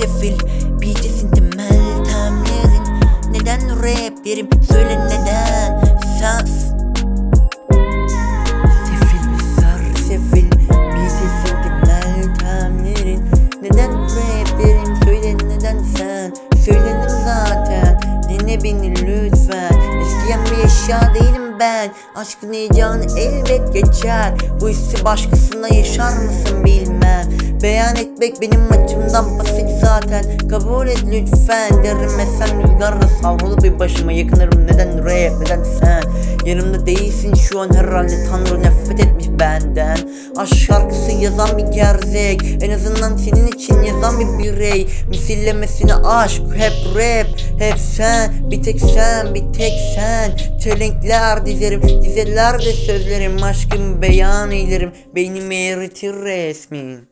sefil Beat'i sindim meltem yerin Neden rap yerim? Söyle neden. Söyledim zaten. Dinle beni lütfen. Eskiyen bir eşya değilim ben. Aşkın heyecanı elbet geçer. Bu hissi başkasına yaşar mısın bilmem. Beyan etmek benim açımdan basit zaten. Kabul et lütfen. Derim esen rüzgarla savrulu bir başıma. Yakınırım. Neden rap neden sen? Yanımda değilsin şu an. Herhalde Tanrı nefret etmiş benden. Aşk şarkısı yazan bir gerzek. En azından senin için yazan bir birey Misillemesine aşk hep rap Hep sen bir tek sen bir tek sen. Çelenkler dizerim dizelerde sözlerim. Aşkımı beyan eylerim Beynimi eritir resmin